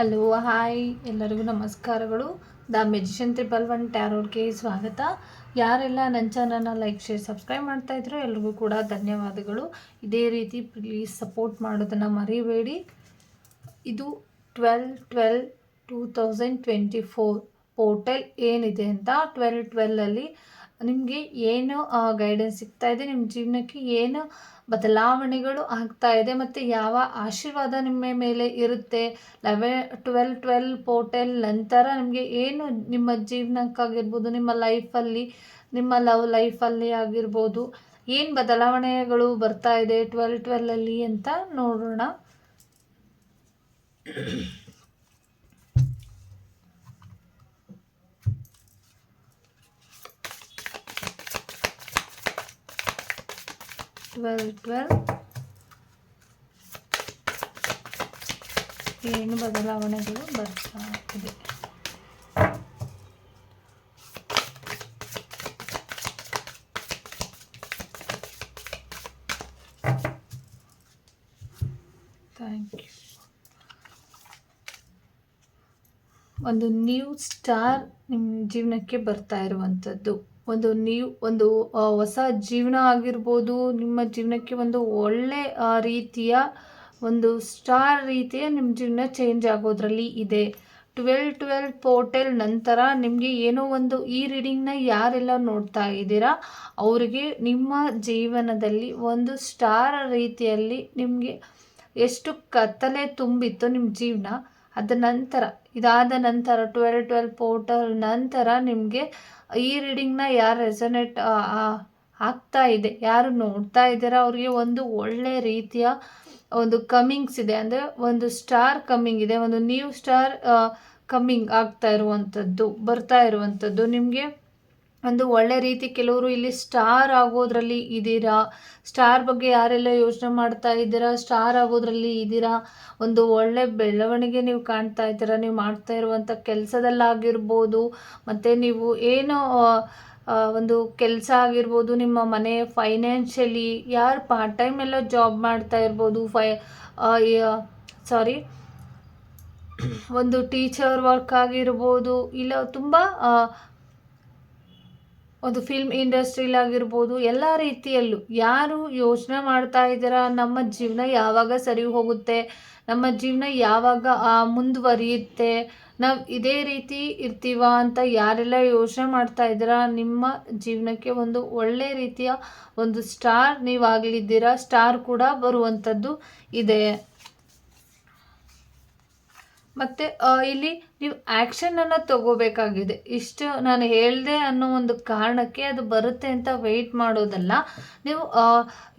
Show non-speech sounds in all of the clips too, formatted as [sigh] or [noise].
Hello, hi. ಎಲ್ಲರಿಗೂ ನಮಸ್ಕಾರಗಳು. The magician triple one ಟ್ಯಾರೋಡ್ಗೆ ಸ್ವಾಗತ. ಯಾರೆಲ್ಲ ನನ್ನ ಚಾನಲ್ನ ಲೈಕ್, ಶೇರ್, ಸಬ್ಸ್ಕ್ರೈಬ್ ಮಾಡ್ತಾ ಇದ್ರು ಎಲ್ರಿಗೂ ಕೂಡ ಧನ್ಯವಾದಗಳು. ಇದೇ ರೀತಿ ಪ್ಲೀಸ್ ಸಪೋರ್ಟ್ ಮಾಡೋದನ್ನು ಮರಿಬೇಡಿ. ಇದು twelve twelve two thousand twenty four portal ಏನಿದೆ ಅಂತ ಟ್ವೆಲ್ ಟ್ವೆಲ್ಲಲ್ಲಿ ನಿಮಗೆ ಏನು ಗೈಡೆನ್ಸ್ ಸಿಗ್ತಾ ಇದೆ? ನಿಮ್ಮ ಜೀವನಕ್ಕೆ ಏನು ಬದಲಾವಣೆಗಳು ಆಗ್ತಾ ಇದೆ? ಮತ್ತು ಯಾವ ಆಶೀರ್ವಾದ ನಿಮ್ಮ ಮೇಲೆ ಇರುತ್ತೆ? ಲೆವೆ ಟ್ವೆಲ್ ಟ್ವೆಲ್ ಪೋರ್ಟಲ್ ನಂತರ ನಿಮಗೆ ಏನು ನಿಮ್ಮ ಜೀವನಕ್ಕಾಗಿರ್ಬೋದು, ನಿಮ್ಮ ಲೈಫಲ್ಲಿ ನಿಮ್ಮ ಲವ್ ಲೈಫಲ್ಲಿ ಆಗಿರ್ಬೋದು, ಏನು ಬದಲಾವಣೆಗಳು ಬರ್ತಾ ಇದೆ? ಟ್ವೆಲ್ ಟ್ವೆಲ್ಲಲ್ಲಿ ಅಂತ ನೋಡೋಣ. ಟ್ವೆಲ್ ಟ್ವೆಲ್ ಏನು ಬದಲಾವಣೆಗಳು ಬರ್ತಾ ಇದೆ. ಥ್ಯಾಂಕ್ ಯು ಒಂದು ನ್ಯೂ ಸ್ಟಾರ್ ನಿಮ್ಮ ಜೀವನಕ್ಕೆ ಬರ್ತಾ ಇರುವಂಥದ್ದು. ಒಂದು ನೀವು, ಒಂದು ಹೊಸ ಜೀವನ ಆಗಿರ್ಬೋದು, ನಿಮ್ಮ ಜೀವನಕ್ಕೆ ಒಂದು ಒಳ್ಳೆ ರೀತಿಯ ಒಂದು ಸ್ಟಾರ್ ರೀತಿಯ ನಿಮ್ಮ ಜೀವನ ಚೇಂಜ್ ಆಗೋದ್ರಲ್ಲಿ ಇದೆ. ಟ್ವೆಲ್ ಟ್ವೆಲ್ ಪೋರ್ಟಲ್ ನಂತರ ನಿಮಗೆ ಏನೋ ಒಂದು ಈ ರೀಡಿಂಗ್ನ ಯಾರೆಲ್ಲ ನೋಡ್ತಾ ಇದ್ದೀರಾ, ಅವರಿಗೆ ನಿಮ್ಮ ಜೀವನದಲ್ಲಿ ಒಂದು ಸ್ಟಾರ್ ರೀತಿಯಲ್ಲಿ ನಿಮಗೆ ಎಷ್ಟು ಕತ್ತಲೆ ತುಂಬಿತ್ತು ನಿಮ್ಮ ಜೀವನ, ಅದ ನಂತರ, ಇದಾದ ನಂತರ ಟ್ವೆಲ್ ಟ್ವೆಲ್ ಪೋರ್ಟಲ್ ನಂತರ ನಿಮಗೆ ಈ ರೀಡಿಂಗ್ನ ಯಾರು ರೆಸನೇಟ್ ಆಗ್ತಾ ಇದೆ, ಯಾರು ನೋಡ್ತಾ ಇದ್ದೀರಾ ಅವ್ರಿಗೆ ಒಂದು ಒಳ್ಳೆ ರೀತಿಯ ಒಂದು ಕಮಿಂಗ್ಸ್ ಇದೆ. ಅಂದರೆ ಒಂದು ಸ್ಟಾರ್ ಕಮ್ಮಿಂಗ್ ಇದೆ, ಒಂದು ನ್ಯೂ ಸ್ಟಾರ್ ಕಮ್ಮಿಂಗ್ ಆಗ್ತಾ ಇರುವಂಥದ್ದು, ಬರ್ತಾ ಇರುವಂಥದ್ದು. ನಿಮಗೆ ಒಂದು ಒಳ್ಳೆ ರೀತಿ ಕೆಲವರು ಇಲ್ಲಿ ಸ್ಟಾರ್ ಆಗೋದ್ರಲ್ಲಿ ಇದ್ದೀರಾ? ಸ್ಟಾರ್ ಬಗ್ಗೆ ಯಾರೆಲ್ಲ ಯೋಚನೆ ಮಾಡ್ತಾ ಇದ್ದೀರಾ? ಸ್ಟಾರ್ ಆಗೋದ್ರಲ್ಲಿ ಇದ್ದೀರಾ? ಒಂದು ಒಳ್ಳೆ ಬೆಳವಣಿಗೆ ನೀವು ಕಾಣ್ತಾ ಇದ್ದೀರಾ? ನೀವು ಮಾಡ್ತಾ ಇರುವಂಥ ಕೆಲಸದಲ್ಲಾಗಿರ್ಬೋದು ಮತ್ತು ನೀವು ಏನೋ ಒಂದು ಕೆಲಸ ಆಗಿರ್ಬೋದು ನಿಮ್ಮ ಮನೆ ಫೈನಾನ್ಷಿಯಲಿ ಯಾರು ಪಾರ್ಟ್ ಟೈಮ್ ಎಲ್ಲ ಜಾಬ್ ಮಾಡ್ತಾ ಇರ್ಬೋದು ಫೈ ಸಾರಿ [coughs] ಒಂದು ಟೀಚರ್ ವರ್ಕ್ ಆಗಿರ್ಬೋದು ಇಲ್ಲ ತುಂಬ ಒಂದು ಫಿಲ್ಮ್ ಇಂಡಸ್ಟ್ರೀಲಾಗಿರ್ಬೋದು ಎಲ್ಲ ರೀತಿಯಲ್ಲೂ. ಯಾರು ಯೋಚನೆ ಮಾಡ್ತಾ ಇದ್ದೀರಾ, ನಮ್ಮ ಜೀವನ ಯಾವಾಗ ಸರಿ ಹೋಗುತ್ತೆ, ನಮ್ಮ ಜೀವನ ಯಾವಾಗ ಮುಂದುವರಿಯುತ್ತೆ, ನಾವು ಇದೇ ರೀತಿ ಇರ್ತೀವ ಅಂತ ಯಾರೆಲ್ಲ ಯೋಚನೆ ಮಾಡ್ತಾ ಇದ್ದೀರಾ, ನಿಮ್ಮ ಜೀವನಕ್ಕೆ ಒಂದು ಒಳ್ಳೆ ರೀತಿಯ ಒಂದು ಸ್ಟಾರ್ ನೀವಾಗಲಿದ್ದೀರಾ ಸ್ಟಾರ್ ಕೂಡ ಬರುವಂಥದ್ದು ಇದೆ. ಮತ್ತು ಇಲ್ಲಿ ನೀವು ಆ್ಯಕ್ಷನನ್ನು ತಗೋಬೇಕಾಗಿದೆ. ಇಷ್ಟು ನಾನು ಹೇಳಿದೆ ಅನ್ನೋ ಒಂದು ಕಾರಣಕ್ಕೆ ಅದು ಬರುತ್ತೆ ಅಂತ ವೆಯ್ಟ್ ಮಾಡೋದಲ್ಲ. ನೀವು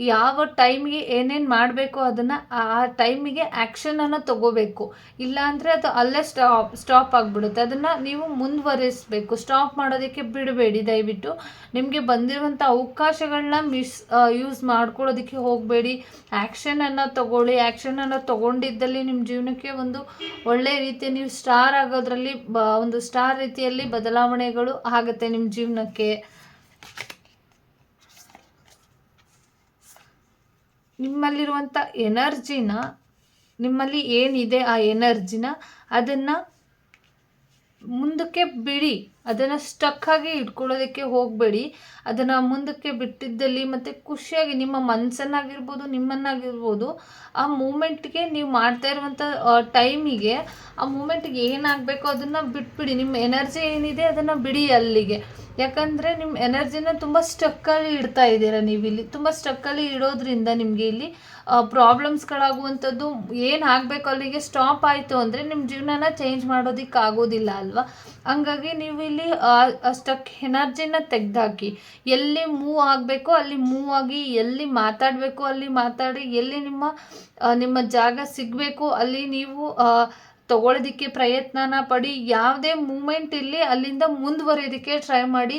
ಯಾವ ಟೈಮಿಗೆ ಏನೇನು ಮಾಡಬೇಕು ಅದನ್ನು ಆ ಟೈಮಿಗೆ ಆ್ಯಕ್ಷನನ್ನು ತಗೋಬೇಕು. ಇಲ್ಲಾಂದರೆ ಅದು ಅಲ್ಲೇ ಸ್ಟಾಪ್ ಸ್ಟಾಪ್ ಆಗಿಬಿಡುತ್ತೆ. ಅದನ್ನು ನೀವು ಮುಂದುವರಿಸಬೇಕು. ಸ್ಟಾಪ್ ಮಾಡೋದಕ್ಕೆ ಬಿಡಬೇಡಿ. ದಯವಿಟ್ಟು ನಿಮಗೆ ಬಂದಿರುವಂಥ ಅವಕಾಶಗಳನ್ನ ಮಿಸ್ ಯೂಸ್ ಮಾಡ್ಕೊಳ್ಳೋದಕ್ಕೆ ಹೋಗಬೇಡಿ. ಆ್ಯಕ್ಷನನ್ನು ತಗೊಳ್ಳಿ. ಆ್ಯಕ್ಷನನ್ನು ತಗೊಂಡಿದ್ದಲ್ಲಿ ನಿಮ್ಮ ಜೀವನಕ್ಕೆ ಒಂದು ಒಳ್ಳೆ ರೀತಿ ನೀವು ಸ್ಟಾರ್ ಆಗೋದ್ರಲ್ಲಿ ಬ, ಒಂದು ಸ್ಟಾರ್ ರೀತಿಯಲ್ಲಿ ಬದಲಾವಣೆಗಳು ಆಗುತ್ತೆ ನಿಮ್ಮ ಜೀವನಕ್ಕೆ. ನಿಮ್ಮಲ್ಲಿರುವಂಥ ಎನರ್ಜಿನ, ನಿಮ್ಮಲ್ಲಿ ಏನಿದೆ ಆ ಎನರ್ಜಿನ ಅದನ್ನು ಮುಂದಕ್ಕೆ ಬಿಡಿ. ಅದನ್ನು ಸ್ಟಕ್ ಆಗಿ ಇಟ್ಕೊಳ್ಳೋದಕ್ಕೆ ಹೋಗಬೇಡಿ. ಅದನ್ನು ಮುಂದಕ್ಕೆ ಬಿಟ್ಟಿದ್ದಲ್ಲಿ ಮತ್ತು ಖುಷಿಯಾಗಿ ನಿಮ್ಮ ಮನಸ್ಸನ್ನಾಗಿರ್ಬೋದು ನಿಮ್ಮನ್ನಾಗಿರ್ಬೋದು, ಆ ಮೂಮೆಂಟ್ಗೆ ನೀವು ಮಾಡ್ತಾ ಇರುವಂಥ ಟೈಮಿಗೆ ಆ ಮೂಮೆಂಟ್ಗೆ ಏನಾಗಬೇಕೋ ಅದನ್ನು ಬಿಟ್ಬಿಡಿ. ನಿಮ್ಮ ಎನರ್ಜಿ ಏನಿದೆ ಅದನ್ನು ಬಿಡಿ ಅಲ್ಲಿಗೆ. ಯಾಕಂದರೆ ನಿಮ್ಮ ಎನರ್ಜಿನ ತುಂಬ ಸ್ಟಕ್ಕಲ್ಲಿ ಇಡ್ತಾ ಇದ್ದೀರಾ ನೀವು ಇಲ್ಲಿ ತುಂಬ ಸ್ಟಕ್ಕಲ್ಲಿ ಇಡೋದ್ರಿಂದ ನಿಮಗೆ ಇಲ್ಲಿ ಪ್ರಾಬ್ಲಮ್ಸ್ಗಳಾಗುವಂಥದ್ದು ಏನು ಆಗಬೇಕು ಅಲ್ಲಿಗೆ ಸ್ಟಾಪ್ ಆಯಿತು ಅಂದರೆ ನಿಮ್ಮ ಜೀವನನ ಚೇಂಜ್ ಮಾಡೋದಕ್ಕೆ ಆಗೋದಿಲ್ಲ ಅಲ್ವಾ? ಹಂಗಾಗಿ ನೀವು ಇಲ್ಲಿ ಅಷ್ಟಕ್ ಎನರ್ಜಿನ ತೆಗೆದಾಕಿ, ಎಲ್ಲಿ ಮೂವ್ ಆಗಬೇಕು ಅಲ್ಲಿ ಮೂವ್ ಆಗಿ, ಎಲ್ಲಿ ಮಾತಾಡಬೇಕು ಅಲ್ಲಿ ಮಾತಾಡಿ, ಎಲ್ಲಿ ನಿಮ್ಮ ನಿಮ್ಮ ಜಾಗ ಸಿಗಬೇಕು ಅಲ್ಲಿ ನೀವು ತಗೊಳ್ಳೋದಿಕ್ಕೆ ಪ್ರಯತ್ನನ ಪಡಿ, ಯಾವುದೇ ಮೂಮೆಂಟ್ ಇಲ್ಲಿ ಅಲ್ಲಿಂದ ಮುಂದುವರಿಯೋದಕ್ಕೆ ಟ್ರೈ ಮಾಡಿ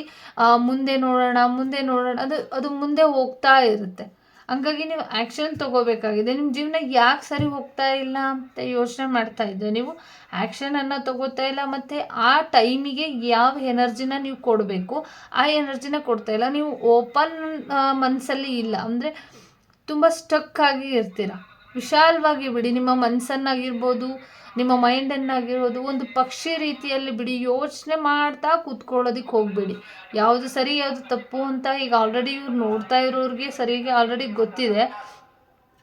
ಮುಂದೆ ನೋಡೋಣ ಮುಂದೆ ನೋಡೋಣ, ಅದು ಅದು ಮುಂದೆ ಹೋಗ್ತಾ ಇರುತ್ತೆ. ಹಂಗಾಗಿ ನೀವು ಆ್ಯಕ್ಷನ್ ತೊಗೋಬೇಕಾಗಿದೆ. ನಿಮ್ಮ ಜೀವನ ಯಾಕೆ ಸರಿ ಹೋಗ್ತಾ ಇಲ್ಲ ಅಂತ ಯೋಚನೆ ಮಾಡ್ತಾ ಇದ್ದೆ ನೀವು? ಆ್ಯಕ್ಷನನ್ನು ತೊಗೋತಾ ಇಲ್ಲ ಮತ್ತು ಆ ಟೈಮಿಗೆ ಯಾವ ಎನರ್ಜಿನ ನೀವು ಕೊಡಬೇಕು? ಆ ಎನರ್ಜಿನ ಕೊಡ್ತಾ ಇಲ್ಲ. ನೀವು ಓಪನ್ ಮನಸ್ಸಲ್ಲಿ ಇಲ್ಲ. ಅಂದರೆ ತುಂಬ ಸ್ಟಕ್ ಆಗಿ ಇರ್ತೀರ. ವಿಶಾಲವಾಗಿ ಬಿಡಿ. ನಿಮ್ಮ ಮನಸ್ಸನ್ನಾಗಿರ್ಬೋದು, ನಿಮ್ಮ ಮೈಂಡನ್ನಾಗಿರ್ಬೋದು ಒಂದು ಪಕ್ಷಿ ರೀತಿಯಲ್ಲಿ ಬಿಡಿ. ಯೋಚನೆ ಮಾಡ್ತಾ ಕೂತ್ಕೊಳ್ಳೋದಕ್ಕೆ ಹೋಗಬೇಡಿ. ಯಾವುದು ಸರಿ, ಯಾವುದು ತಪ್ಪು ಅಂತ ಈಗ ಆಲ್ರೆಡಿ ಇವ್ರು ನೋಡ್ತಾ ಇರೋರಿಗೆ ಸರಿಯಾಗಿ ಆಲ್ರೆಡಿ ಗೊತ್ತಿದೆ.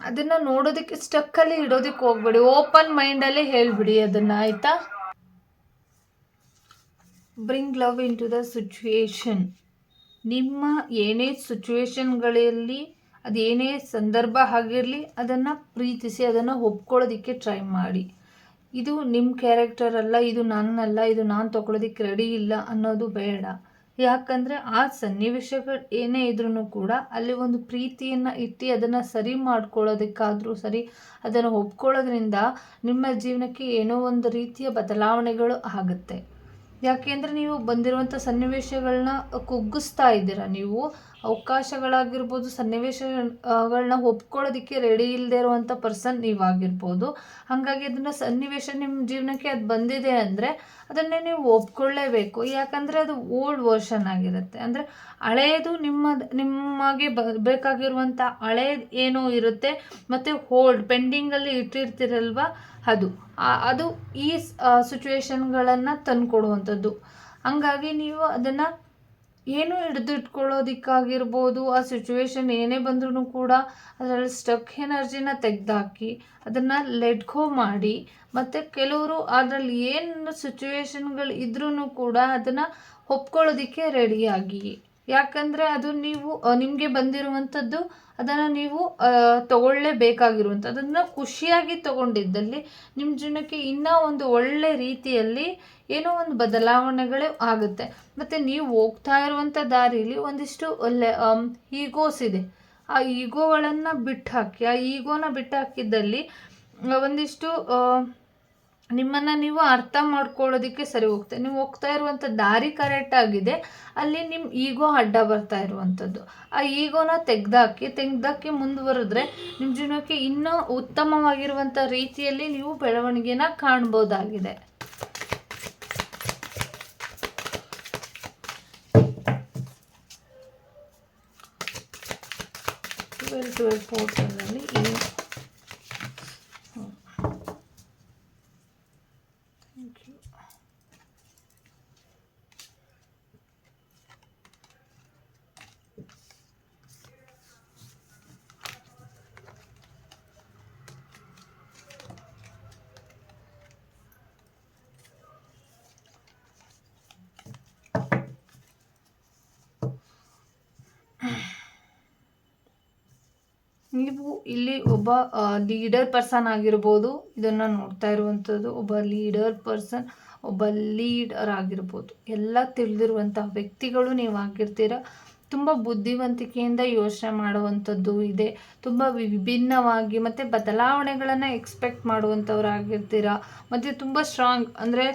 ಅದನ್ನು ನೋಡೋದಕ್ಕೆ ಸ್ಟಕ್ಕಲ್ಲಿ ಇಡೋದಕ್ಕೆ ಹೋಗ್ಬೇಡಿ. ಓಪನ್ ಮೈಂಡಲ್ಲೇ ಹೇಳಿಬಿಡಿ ಅದನ್ನು, ಆಯಿತಾ? Bring love into the situation ನಿಮ್ಮ ಏನೇ ಸಿಚುವೇಶನ್ಗಳಲ್ಲಿ ಅದೇನೇ ಸಂದರ್ಭ ಆಗಿರಲಿ, ಅದನ್ನು ಪ್ರೀತಿಸಿ, ಅದನ್ನು ಒಪ್ಕೊಳ್ಳೋದಕ್ಕೆ ಟ್ರೈ ಮಾಡಿ. ಇದು ನಿಮ್ಮ ಕ್ಯಾರೆಕ್ಟರ್ ಅಲ್ಲ, ಇದು ನನ್ನಲ್ಲ, ಇದು ನಾನು ತೊಗೊಳೋದಕ್ಕೆ ರೆಡಿ ಇಲ್ಲ ಅನ್ನೋದು ಬೇಡ. ಯಾಕಂದರೆ ಆ ಸನ್ನಿವೇಶಗಳು ಏನೇ ಇದ್ರೂ ಕೂಡ ಅಲ್ಲಿ ಒಂದು ಪ್ರೀತಿಯನ್ನು ಇಟ್ಟು ಅದನ್ನು ಸರಿ ಮಾಡ್ಕೊಳ್ಳೋದಕ್ಕಾದರೂ ಸರಿ, ಅದನ್ನು ಒಪ್ಕೊಳ್ಳೋದ್ರಿಂದ ನಿಮ್ಮ ಜೀವನಕ್ಕೆ ಏನೋ ಒಂದು ರೀತಿಯ ಬದಲಾವಣೆಗಳು ಆಗುತ್ತೆ. ಯಾಕೆಂದರೆ ನೀವು ಬಂದಿರುವಂಥ ಸನ್ನಿವೇಶಗಳನ್ನ ಕುಗ್ಗಿಸ್ತಾ ಇದ್ದೀರಾ ನೀವು? ಅವಕಾಶಗಳಾಗಿರ್ಬೋದು, ಸನ್ನಿವೇಶಗಳನ್ನ ಒಪ್ಕೊಳ್ಳೋದಕ್ಕೆ ರೆಡಿ ಇಲ್ಲದೆ ಇರುವಂಥ ಪರ್ಸನ್ ನೀವಾಗಿರ್ಬೋದು. ಹಾಗಾಗಿ ಅದನ್ನು ಸನ್ನಿವೇಶ ನಿಮ್ಮ ಜೀವನಕ್ಕೆ ಅದು ಬಂದಿದೆ ಅಂದರೆ ಅದನ್ನೇ ನೀವು ಒಪ್ಕೊಳ್ಳೇಬೇಕು. ಯಾಕಂದರೆ ಅದು ಓಲ್ಡ್ ವರ್ಷನ್ ಆಗಿರುತ್ತೆ. ಅಂದರೆ ಹಳೆಯದು ನಿಮ್ಮ ನಿಮಗೆ ಬ ಬೇಕಾಗಿರುವಂಥ ಹಳೇದು ಏನೋ ಇರುತ್ತೆ, ಮತ್ತು ಹೋಲ್ಡ್ ಪೆಂಡಿಂಗಲ್ಲಿ ಇಟ್ಟಿರ್ತಿರಲ್ವ ಅದು. ಅದು ಈ ಸಿಚುವೇಶನ್ಗಳನ್ನು ತಂದುಕೊಡುವಂಥದ್ದು. ಹಂಗಾಗಿ ನೀವು ಅದನ್ನು ಏನು ಹಿಡಿದು ಇಟ್ಕೊಳ್ಳೋದಕ್ಕಾಗಿರ್ಬೋದು ಆ ಸಿಚುವೇಶನ್ ಏನೇ ಬಂದ್ರೂ ಕೂಡ ಅದರಲ್ಲಿ ಸ್ಟಕ್ ಎನರ್ಜಿನ ತೆಗೆದಾಕಿ, ಅದನ್ನು ಲೆಟ್ ಗೋ ಮಾಡಿ, ಮತ್ತು ಕೆಲವರು ಅದರಲ್ಲಿ ಏನು ಸಿಚುವೇಶನ್ಗಳು ಇದ್ರೂ ಕೂಡ ಅದನ್ನು ಒಪ್ಕೊಳ್ಳೋದಕ್ಕೆ ರೆಡಿಯಾಗಿ ಯಾಕಂದರೆ ಅದು ನೀವು ನಿಮಗೆ ಬಂದಿರುವಂಥದ್ದು ಅದನ್ನು ನೀವು ತಗೊಳ್ಳೇಬೇಕಾಗಿರುವಂಥ ಅದನ್ನು ಖುಷಿಯಾಗಿ ತಗೊಂಡಿದ್ದಲ್ಲಿ ನಿಮ್ಮ ಜೀವನಕ್ಕೆ ಇನ್ನೂ ಒಂದು ಒಳ್ಳೆ ರೀತಿಯಲ್ಲಿ ಏನೋ ಒಂದು ಬದಲಾವಣೆಗಳೇ ಆಗುತ್ತೆ. ಮತ್ತು ನೀವು ಹೋಗ್ತಾ ಇರುವಂಥ ದಾರಿಲಿ ಒಂದಿಷ್ಟು ಒಳ್ಳೆ ಈಗೋಸ್ ಇದೆ. ಆ ಈಗೋಗಳನ್ನು ಬಿಟ್ಟು ಹಾಕಿ ಆ ಈಗೋನ ಬಿಟ್ಟು ಹಾಕಿದ್ದಲ್ಲಿ ಒಂದಿಷ್ಟು ನಿಮ್ಮನ್ನು ನೀವು ಅರ್ಥ ಮಾಡ್ಕೊಳ್ಳೋದಕ್ಕೆ ಸರಿ ಹೋಗ್ತೆ ನೀವು ಹೋಗ್ತಾ ಇರುವಂಥ ದಾರಿ ಕರೆಕ್ಟ್ ಆಗಿದೆ. ಅಲ್ಲಿ ನಿಮ್ಮ ಈಗೋ ಅಡ್ಡ ಬರ್ತಾ ಇರುವಂಥದ್ದು. ಆ ಈಗೋನ ತೆಗ್ದಾಕಿ ತೆಗ್ದಾಕಿ ಮುಂದುವರೆದ್ರೆ ನಿಮ್ಮ ಜೀವನಕ್ಕೆ ಇನ್ನೂ ಉತ್ತಮವಾಗಿರುವಂಥ ರೀತಿಯಲ್ಲಿ ನೀವು ಬೆಳವಣಿಗೆನ ಕಾಣ್ಬೋದಾಗಿದೆ. ಟ್ವೆಲ್ ಟ್ವೆಲ್ ಪೋರ್ಟಲಲ್ಲಿ ಏನು ನೀವು ಇಲ್ಲಿ ಒಬ್ಬ ಲೀಡರ್ ಪರ್ಸನ್ ಆಗಿರ್ಬೋದು. ಇದನ್ನು ನೋಡ್ತಾ ಇರುವಂಥದ್ದು ಒಬ್ಬ ಲೀಡರ್ ಪರ್ಸನ್ ಒಬ್ಬ ಲೀಡರ್ ಆಗಿರ್ಬೋದು. ಎಲ್ಲ ತಿಳಿದಿರುವಂಥ ವ್ಯಕ್ತಿಗಳು ನೀವು ಆಗಿರ್ತೀರ. ತುಂಬ ಬುದ್ಧಿವಂತಿಕೆಯಿಂದ ಯೋಚನೆ ಮಾಡುವಂಥದ್ದು ಇದೆ. ತುಂಬ ವಿಭಿನ್ನವಾಗಿ ಮತ್ತು ಬದಲಾವಣೆಗಳನ್ನು ಎಕ್ಸ್ಪೆಕ್ಟ್ ಮಾಡುವಂಥವ್ರಾಗಿರ್ತೀರ ಮತ್ತು ತುಂಬ ಸ್ಟ್ರಾಂಗ್ ಅಂದರೆ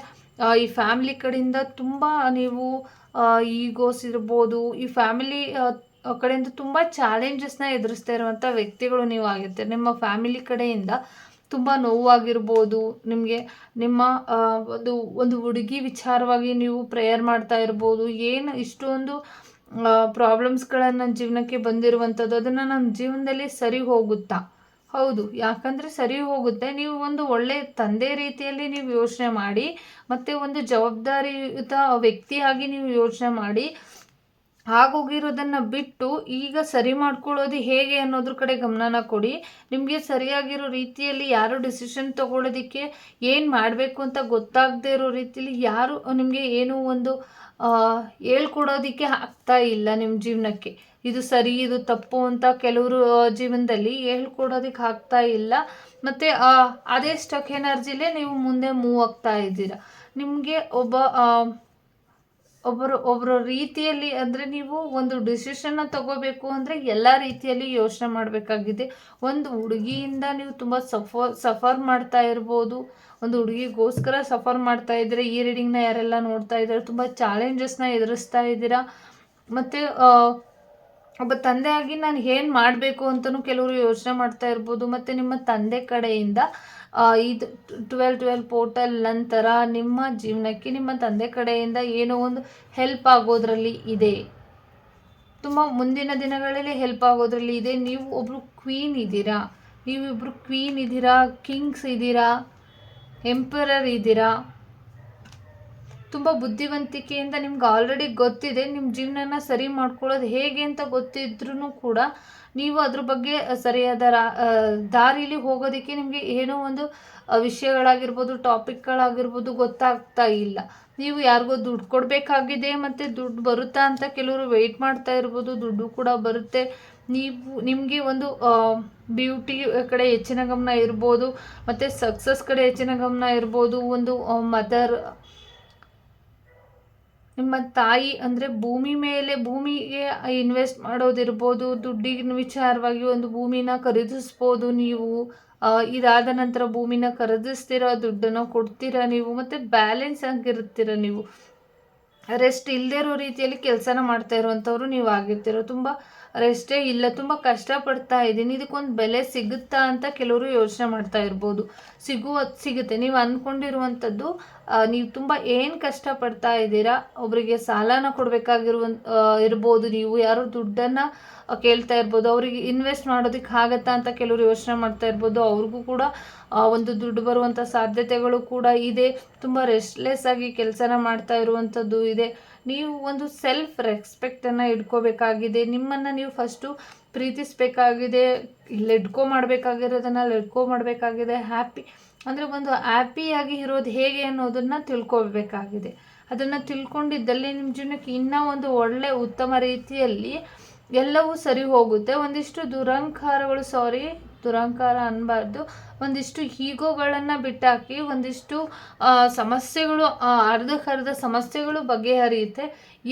ಈ ಫ್ಯಾಮಿಲಿ ಕಡೆಯಿಂದ ತುಂಬ ನೀವು ಈಗೋಸ್ ಇರ್ಬೋದು. ಈ ಫ್ಯಾಮಿಲಿ ಕಡೆಯಿಂದ ತುಂಬ ಚಾಲೆಂಜಸ್ನ ಎದುರಿಸ್ತಾ ಇರುವಂಥ ವ್ಯಕ್ತಿಗಳು ನೀವು ಆಗಿರ್ತೀರಿ. ನಿಮ್ಮ ಫ್ಯಾಮಿಲಿ ಕಡೆಯಿಂದ ತುಂಬ ನೋವಾಗಿರ್ಬೋದು. ನಿಮಗೆ ನಿಮ್ಮ ಒಂದು ಒಂದು ಹುಡುಗಿ ವಿಚಾರವಾಗಿ ನೀವು ಪ್ರೇಯರ್ ಮಾಡ್ತಾ ಇರ್ಬೋದು. ಏನು ಇಷ್ಟೊಂದು ಪ್ರಾಬ್ಲಮ್ಸ್ಗಳನ್ನು ಜೀವನಕ್ಕೆ ಬಂದಿರುವಂಥದ್ದು ಅದನ್ನು ನಮ್ಮ ಜೀವನದಲ್ಲಿ ಸರಿ ಹೋಗುತ್ತಾ? ಹೌದು. ಯಾಕಂದರೆ ಸರಿ ಹೋಗುತ್ತೆ. ನೀವು ಒಂದು ಒಳ್ಳೆಯ ತಂದೆ ರೀತಿಯಲ್ಲಿ ನೀವು ಯೋಚನೆ ಮಾಡಿ ಮತ್ತು ಒಂದು ಜವಾಬ್ದಾರಿಯುತ ವ್ಯಕ್ತಿಯಾಗಿ ನೀವು ಯೋಚನೆ ಮಾಡಿ ಆಗೋಗಿರೋದನ್ನು ಬಿಟ್ಟು ಈಗ ಸರಿ ಮಾಡ್ಕೊಳ್ಳೋದು ಹೇಗೆ ಅನ್ನೋದ್ರ ಕಡೆ ಗಮನನ ಕೊಡಿ. ನಿಮಗೆ ಸರಿಯಾಗಿರೋ ರೀತಿಯಲ್ಲಿ ಯಾರು ಡಿಸಿಷನ್ ತೊಗೊಳೋದಕ್ಕೆ ಏನು ಮಾಡಬೇಕು ಅಂತ ಗೊತ್ತಾಗದೇ ಇರೋ ರೀತಿಯಲ್ಲಿ ಯಾರು ನಿಮಗೆ ಏನೂ ಒಂದು ಹೇಳ್ಕೊಡೋದಕ್ಕೆ ಆಗ್ತಾ ಇಲ್ಲ ನಿಮ್ಮ ಜೀವನಕ್ಕೆ. ಇದು ಸರಿ, ಇದು ತಪ್ಪು ಅಂತ ಕೆಲವರು ಜೀವನದಲ್ಲಿ ಹೇಳ್ಕೊಡೋದಕ್ಕೆ ಆಗ್ತಾ ಇಲ್ಲ. ಮತ್ತು ಅದೇ ಸ್ಟಕ್ ಎನರ್ಜಿಲೇ ನೀವು ಮುಂದೆ ಮೂವ್ ಆಗ್ತಾ ಇದ್ದೀರಾ. ನಿಮಗೆ ಒಬ್ಬ ಒಬ್ಬರು ಒಬ್ಬರ ರೀತಿಯಲ್ಲಿ ಅಂದರೆ ನೀವು ಒಂದು ಡಿಸಿಷನ್ನ ತಗೋಬೇಕು ಅಂದರೆ ಎಲ್ಲ ರೀತಿಯಲ್ಲಿ ಯೋಚನೆ ಮಾಡಬೇಕಾಗಿದೆ. ಒಂದು ಹುಡುಗಿಯಿಂದ ನೀವು ತುಂಬ ಸಫರ್ ಸಫರ್ ಮಾಡ್ತಾ ಇರ್ಬೋದು. ಒಂದು ಹುಡುಗಿಗೋಸ್ಕರ ಸಫರ್ ಮಾಡ್ತಾ ಇದ್ದೀರಾ ಈ ರೀಡಿಂಗ್ನ ಯಾರೆಲ್ಲ ನೋಡ್ತಾ ಇದ್ದಾರೆ, ತುಂಬ ಚಾಲೆಂಜಸ್ನ ಎದುರಿಸ್ತಾ ಇದ್ದೀರಾ? ಮತ್ತು ಒಬ್ಬ ಆಗಿ ನಾನು ಏನು ಮಾಡಬೇಕು ಅಂತಲೂ ಕೆಲವರು ಯೋಚನೆ ಮಾಡ್ತಾ ಇರ್ಬೋದು. ಮತ್ತು ನಿಮ್ಮ ತಂದೆ ಕಡೆಯಿಂದ ಇದು ಟ್ವೆಲ್ ಟ್ವೆಲ್ ಪೋರ್ಟಲ್ ನಂತರ ನಿಮ್ಮ ಜೀವನಕ್ಕೆ ನಿಮ್ಮ ತಂದೆ ಕಡೆಯಿಂದ ಏನೋ ಒಂದು ಹೆಲ್ಪ್ ಆಗೋದ್ರಲ್ಲಿ ಇದೆ. ತುಂಬ ಮುಂದಿನ ದಿನಗಳಲ್ಲಿ ಹೆಲ್ಪ್ ಆಗೋದ್ರಲ್ಲಿ ಇದೆ. ನೀವು ಒಬ್ಬರು ಕ್ವೀನ್ ಇದ್ದೀರಾ? ನೀವಿಬ್ಬರು ಕ್ವೀನ್ ಇದ್ದೀರಾ? ಕಿಂಗ್ಸ್ ಇದ್ದೀರಾ? ಎಂಪರರ್ ಇದ್ದೀರಾ? ತುಂಬ ಬುದ್ಧಿವಂತಿಕೆಯಿಂದ ನಿಮ್ಗೆ ಆಲ್ರೆಡಿ ಗೊತ್ತಿದೆ ನಿಮ್ಮ ಜೀವನನ ಸರಿ ಮಾಡ್ಕೊಳ್ಳೋದು ಹೇಗೆ ಅಂತ ಗೊತ್ತಿದ್ರೂ ಕೂಡ ನೀವು ಅದ್ರ ಬಗ್ಗೆ ಸರಿಯಾದ ದಾರಿಲಿ ಹೋಗೋದಕ್ಕೆ ನಿಮಗೆ ಏನೋ ಒಂದು ವಿಷಯಗಳಾಗಿರ್ಬೋದು ಟಾಪಿಕ್ಗಳಾಗಿರ್ಬೋದು ಗೊತ್ತಾಗ್ತಾ ಇಲ್ಲ. ನೀವು ಯಾರಿಗೋ ದುಡ್ಡು ಕೊಡಬೇಕಾಗಿದೆ ಮತ್ತು ದುಡ್ಡು ಬರುತ್ತಾ ಅಂತ ಕೆಲವರು ವೆಯ್ಟ್ ಮಾಡ್ತಾ ಇರ್ಬೋದು, ದುಡ್ಡು ಕೂಡ ಬರುತ್ತೆ. ನೀವು, ನಿಮಗೆ ಒಂದು ಬ್ಯೂಟಿ ಕಡೆ ಹೆಚ್ಚಿನ ಗಮನ ಇರ್ಬೋದು, ಮತ್ತು ಸಕ್ಸಸ್ ಕಡೆ ಹೆಚ್ಚಿನ ಗಮನ ಇರ್ಬೋದು, ಒಂದು ಮದರ್ ನಿಮ್ಮ ತಾಯಿ ಅಂದರೆ ಭೂಮಿ ಮೇಲೆ ಭೂಮಿಗೆ ಇನ್ವೆಸ್ಟ್ ಮಾಡೋದಿರ್ಬೋದು, ದುಡ್ಡಿನ ವಿಚಾರವಾಗಿ ಒಂದು ಭೂಮಿನ ಖರೀದಿಸ್ಬೋದು ನೀವು. ಇದಾದ ನಂತರ ಭೂಮಿನ ಖರೀದಿಸ್ತೀರ, ದುಡ್ಡನ್ನು ಕೊಡ್ತೀರಾ ನೀವು, ಮತ್ತು ಬ್ಯಾಲೆನ್ಸ್ ಆಗಿರ್ತೀರ ನೀವು. ರೆಸ್ಟ್ ಇಲ್ಲದೇ ಇರೋ ರೀತಿಯಲ್ಲಿ ಕೆಲಸನ ಮಾಡ್ತಾ ಇರುವಂಥವ್ರು ನೀವು ಆಗಿರ್ತೀರ. ತುಂಬ ರೆಸ್ಟೇ ಇಲ್ಲ, ತುಂಬ ಕಷ್ಟಪಡ್ತಾ ಇದ್ದೀನಿ. ಇದಕ್ಕೊಂದು ಬೆಲೆ ಸಿಗುತ್ತಾ ಅಂತ ಕೆಲವರು ಯೋಚನೆ ಮಾಡ್ತಾ ಇರ್ಬೋದು. ಸಿಗುವ, ಸಿಗುತ್ತೆ. ನೀವು ಅಂದ್ಕೊಂಡಿರುವಂಥದ್ದು ನೀವು ತುಂಬ ಏನು ಕಷ್ಟಪಡ್ತಾ ಇದ್ದೀರಾ ಒಬ್ಬರಿಗೆ ಸಾಲನ ಕೊಡಬೇಕಾಗಿರುವ ಇರ್ಬೋದು. ನೀವು ಯಾರೋ ದುಡ್ಡನ್ನು ಕೇಳ್ತಾ ಇರ್ಬೋದು. ಅವರಿಗೆ ಇನ್ವೆಸ್ಟ್ ಮಾಡೋದಕ್ಕೆ ಆಗತ್ತಾ ಅಂತ ಕೆಲವರು ಯೋಚನೆ ಮಾಡ್ತಾ ಇರ್ಬೋದು. ಅವ್ರಿಗೂ ಕೂಡ ಒಂದು ದುಡ್ಡು ಬರುವಂಥ ಸಾಧ್ಯತೆಗಳು ಕೂಡ ಇದೆ. ತುಂಬ ರೆಸ್ಟ್ಲೆಸ್ ಆಗಿ ಕೆಲಸನ ಮಾಡ್ತಾ ಇರುವಂಥದ್ದು ಇದೆ. ನೀವು ಒಂದು ಸೆಲ್ಫ್ ರೆಸ್ಪೆಕ್ಟನ್ನು ಇಟ್ಕೋಬೇಕಾಗಿದೆ, ನಿಮ್ಮನ್ನು ನೀವು ಫಸ್ಟು ಪ್ರೀತಿಸಬೇಕಾಗಿದೆ ಲೆಡ್ಕೋ ಮಾಡಬೇಕಾಗಿರೋದನ್ನು ಲೆಡ್ಕೋ ಮಾಡಬೇಕಾಗಿದೆ ಹ್ಯಾಪಿ ಅಂದರೆ ಒಂದು ಹ್ಯಾಪಿಯಾಗಿ ಇರೋದು ಹೇಗೆ ಅನ್ನೋದನ್ನು ತಿಳ್ಕೊಬೇಕಾಗಿದೆ ಅದನ್ನು ತಿಳ್ಕೊಂಡಿದ್ದಲ್ಲಿ ನಿಮ್ಮ ಜೀವನಕ್ಕೆ ಇನ್ನೂ ಒಂದು ಒಳ್ಳೆ ಉತ್ತಮ ರೀತಿಯಲ್ಲಿ ಎಲ್ಲವೂ ಸರಿ ಹೋಗುತ್ತೆ. ಒಂದಿಷ್ಟು ದುರಂಕಾರಗಳು ಸಾರಿ ದುರಂಕಾರ ಅನ್ನಬಾರ್ದು. ಒಂದಿಷ್ಟು ಹೀಗೋಗಳನ್ನು ಬಿಟ್ಟಾಕಿ, ಒಂದಿಷ್ಟು ಸಮಸ್ಯೆಗಳು ಅರ್ಧಕ್ಕರ್ಧ ಸಮಸ್ಯೆಗಳು ಬಗೆಹರಿಯುತ್ತೆ.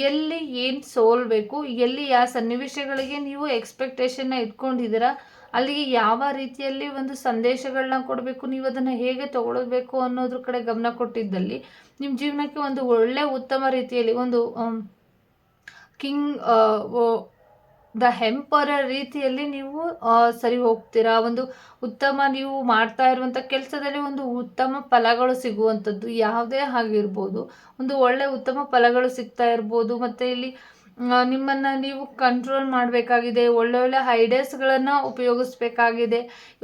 ಎಲ್ಲಿ ಏನು ಸೋಲ್ಬೇಕು, ಎಲ್ಲಿ ಯಾವ ಸನ್ನಿವೇಶಗಳಿಗೆ ನೀವು ಎಕ್ಸ್ಪೆಕ್ಟೇಷನ್ನ ಇಟ್ಕೊಂಡಿದ್ದೀರಾ, ಅಲ್ಲಿಗೆ ಯಾವ ರೀತಿಯಲ್ಲಿ ಒಂದು ಸಂದೇಶಗಳನ್ನ ಕೊಡಬೇಕು, ನೀವು ಅದನ್ನು ಹೇಗೆ ತಗೊಳ್ಬೇಕು ಅನ್ನೋದ್ರ ಕಡೆ ಗಮನ ಕೊಟ್ಟಿದ್ದಲ್ಲಿ ನಿಮ್ಮ ಜೀವನಕ್ಕೆ ಒಂದು ಒಳ್ಳೆ ಉತ್ತಮ ರೀತಿಯಲ್ಲಿ ಒಂದು ಕಿಂಗ್ ದ ಹೆಂಪರ ರೀತಿಯಲ್ಲಿ ನೀವು ಸರಿ ಹೋಗ್ತೀರಾ? ಒಂದು ಉತ್ತಮ ನೀವು ಮಾಡ್ತಾ ಇರುವಂಥ ಕೆಲಸದಲ್ಲಿ ಒಂದು ಉತ್ತಮ ಫಲಗಳು ಸಿಗುವಂಥದ್ದು ಯಾವುದೇ ಆಗಿರ್ಬೋದು. ಒಂದು ಒಳ್ಳೆ ಉತ್ತಮ ಫಲಗಳು ಸಿಗ್ತಾ ಇರ್ಬೋದು. ಮತ್ತು ಇಲ್ಲಿ ನಿಮ್ಮನ್ನು ನೀವು ಕಂಟ್ರೋಲ್ ಮಾಡಬೇಕಾಗಿದೆ. ಒಳ್ಳೊಳ್ಳೆ ಐಡಿಯಾಸ್ಗಳನ್ನು ಉಪಯೋಗಿಸ್ಬೇಕಾಗಿದೆ.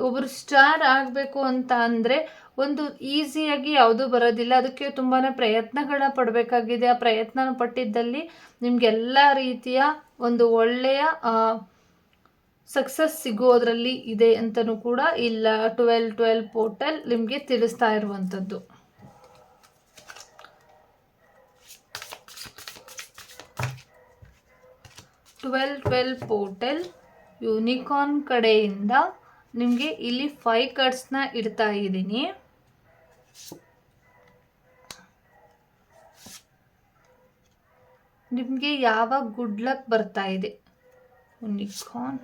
ಒಬ್ಬರು ಸ್ಟಾರ್ ಆಗಬೇಕು ಅಂತ ಅಂದರೆ ಒಂದು ಈಸಿಯಾಗಿ ಯಾವುದೂ ಬರೋದಿಲ್ಲ. ಅದಕ್ಕೆ ತುಂಬಾ ಪ್ರಯತ್ನಗಳನ್ನ ಪಡಬೇಕಾಗಿದೆ. ಆ ಪ್ರಯತ್ನ ಪಟ್ಟಿದ್ದಲ್ಲಿ ನಿಮಗೆಲ್ಲ ರೀತಿಯ ಒಂದು ಒಳ್ಳೆಯ ಸಕ್ಸಸ್ ಸಿಗೋದ್ರಲ್ಲಿ ಇದೆ ಅಂತಲೂ ಕೂಡ ಇಲ್ಲ. ಟ್ವೆಲ್ ಟ್ವೆಲ್ ಪೋರ್ಟಲ್ ನಿಮಗೆ ತಿಳಿಸ್ತಾ ಇರುವಂಥದ್ದು. ಟ್ವೆಲ್ ಟ್ವೆಲ್ ಪೋರ್ಟಲ್ ಯೂನಿಕಾರ್ನ್ ಕಡೆಯಿಂದ ನಿಮಗೆ ಇಲ್ಲಿ ಫೈವ್ನ ಇಡ್ತಾ ಇದ್ದೀನಿ. ನಿಮಗೆ ಯಾವ ಗುಡ್ ಲಕ್ ಬರ್ತಾ ಇದೆ? ಯುನಿಕಾರ್ನ್